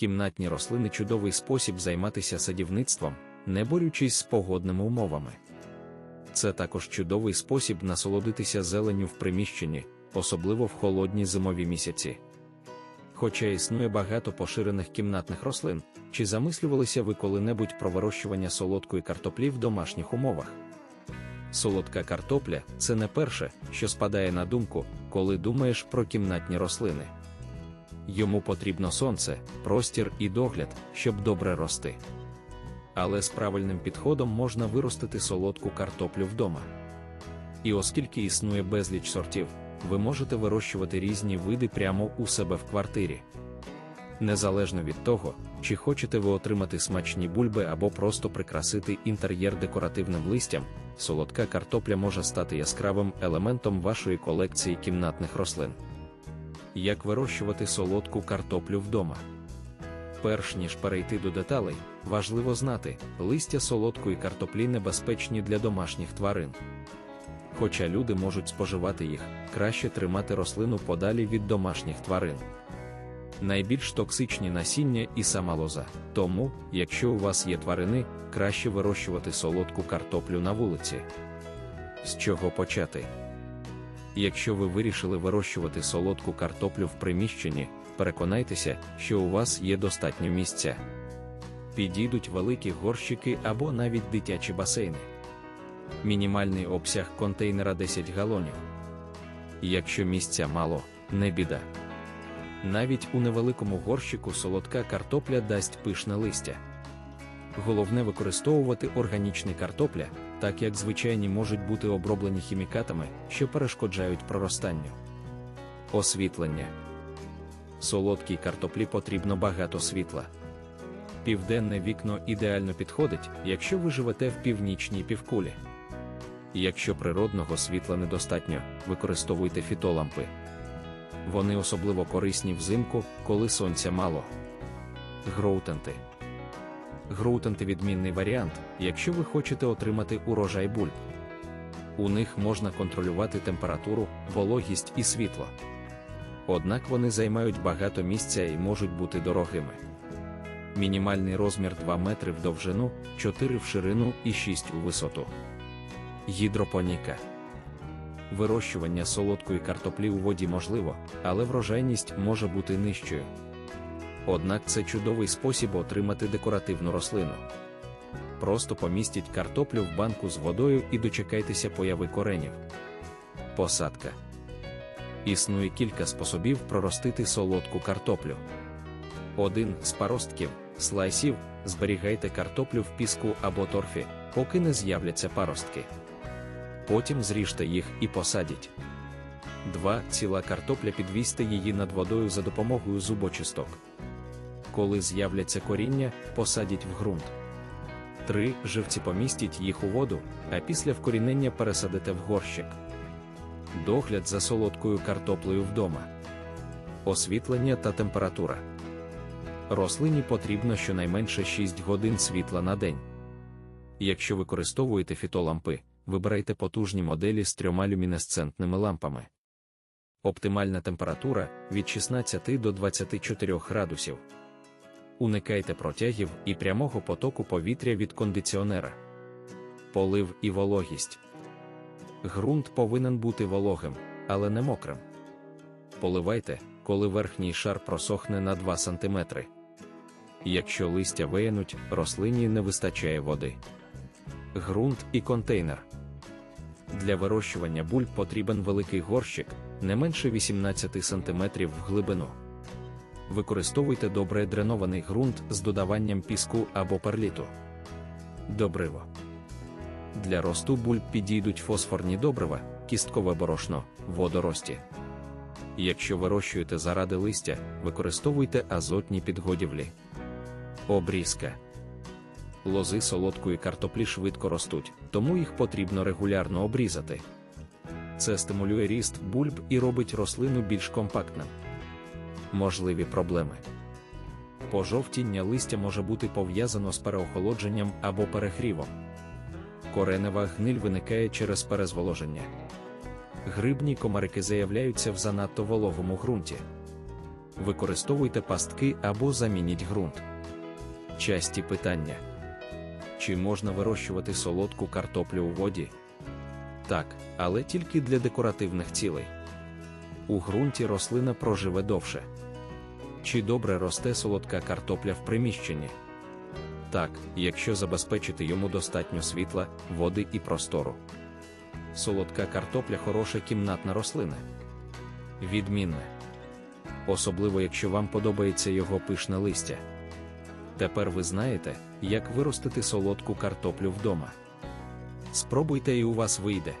Кімнатні рослини чудовий спосіб займатися садівництвом, не борючись з погодними умовами. Це також чудовий спосіб насолодитися зеленню в приміщенні, особливо в холодні зимові місяці. Хоча існує багато поширених кімнатних рослин, чи замислювалися ви коли-небудь про вирощування солодкої картоплі в домашніх умовах? Солодка картопля це не перше, що спадає на думку, коли думаєш про кімнатні рослини. Йому потрібно сонце, простір і догляд, щоб добре рости. Але з правильним підходом можна виростити солодку картоплю вдома. І оскільки існує безліч сортів, ви можете вирощувати різні види прямо у себе в квартирі. Незалежно від того, чи хочете ви отримати смачні бульби або просто прикрасити інтер'єр декоративним листям, солодка картопля може стати яскравим елементом вашої колекції кімнатних рослин. Як вирощувати солодку картоплю вдома? Перш ніж перейти до деталей, важливо знати, листя солодкої картоплі небезпечні для домашніх тварин. Хоча люди можуть споживати їх, краще тримати рослину подалі від домашніх тварин. Найбільш токсичні насіння і сама лоза. Тому, якщо у вас є тварини, краще вирощувати солодку картоплю на вулиці. З чого почати? Якщо ви вирішили вирощувати солодку картоплю в приміщенні, переконайтеся, що у вас є достатньо місця. Підійдуть великі горщики або навіть дитячі басейни. Мінімальний обсяг контейнера 10 галонів. Якщо місця мало, не біда. Навіть у невеликому горщику солодка картопля дасть пишне листя. Головне використовувати органічний картопля, так як звичайні можуть бути оброблені хімікатами, що перешкоджають проростанню. Освітлення солодкій картоплі потрібно багато світла. Південне вікно ідеально підходить, якщо ви живете в північній півкулі. Якщо природного світла недостатньо, використовуйте фітолампи. Вони особливо корисні взимку, коли сонця мало. Гроутенти. Гроутенти відмінний варіант, якщо ви хочете отримати урожай бульб. У них можна контролювати температуру, вологість і світло. Однак вони займають багато місця і можуть бути дорогими. Мінімальний розмір 2 метри в довжину, 4 в ширину і 6 у висоту. Гідропоніка. Вирощування солодкої картоплі у воді можливо, але врожайність може бути нижчою. Однак це чудовий спосіб отримати декоративну рослину. Просто помістіть картоплю в банку з водою і дочекайтеся появи коренів. Посадка. Існує кілька способів проростити солодку картоплю. Один з паростків, слайсів, зберігайте картоплю в піску або торфі, поки не з'являться паростки. Потім зріжте їх і посадіть. 2. Ціла картопля підвісьте її над водою за допомогою зубочисток. Коли з'являться коріння, посадіть в ґрунт. 3. Живці помістіть їх у воду, а після вкорінення пересадите в горщик. Догляд за солодкою картоплею вдома. Освітлення та температура. Рослині потрібно щонайменше 6 годин світла на день. Якщо використовуєте фітолампи, вибирайте потужні моделі з трьома люмінесцентними лампами. Оптимальна температура від 16 до 24 градусів. Уникайте протягів і прямого потоку повітря від кондиціонера. Полив і вологість. Грунт повинен бути вологим, але не мокрим. Поливайте, коли верхній шар просохне на 2 см. Якщо листя виянуть, рослині не вистачає води. Грунт і контейнер. Для вирощування бульб потрібен великий горщик, не менше 18 см в глибину. Використовуйте добре дренований ґрунт з додаванням піску або перліту. Добриво. Для росту бульб підійдуть фосфорні добрива, кісткове борошно, водорості. Якщо вирощуєте заради листя, використовуйте азотні підгодівлі. Обрізка. Лози солодкої картоплі швидко ростуть, тому їх потрібно регулярно обрізати. Це стимулює ріст бульб і робить рослину більш компактним. Можливі проблеми. Пожовтіння листя може бути пов'язано з переохолодженням або перегрівом. Коренева гниль виникає через перезволоження. Грибні комарики заявляються в занадто вологому ґрунті. використовуйте пастки або замініть ґрунт. Часті питання: чи можна вирощувати солодку картоплю у воді? Так, але тільки для декоративних цілей. У ґрунті рослина проживе довше. Чи добре росте солодка картопля в приміщенні? Так, якщо забезпечити йому достатньо світла, води і простору. Солодка картопля хороша кімнатна рослина. Відмінне. Особливо якщо вам подобається його пишне листя. Тепер ви знаєте, як виростити солодку картоплю вдома. Спробуйте і у вас вийде.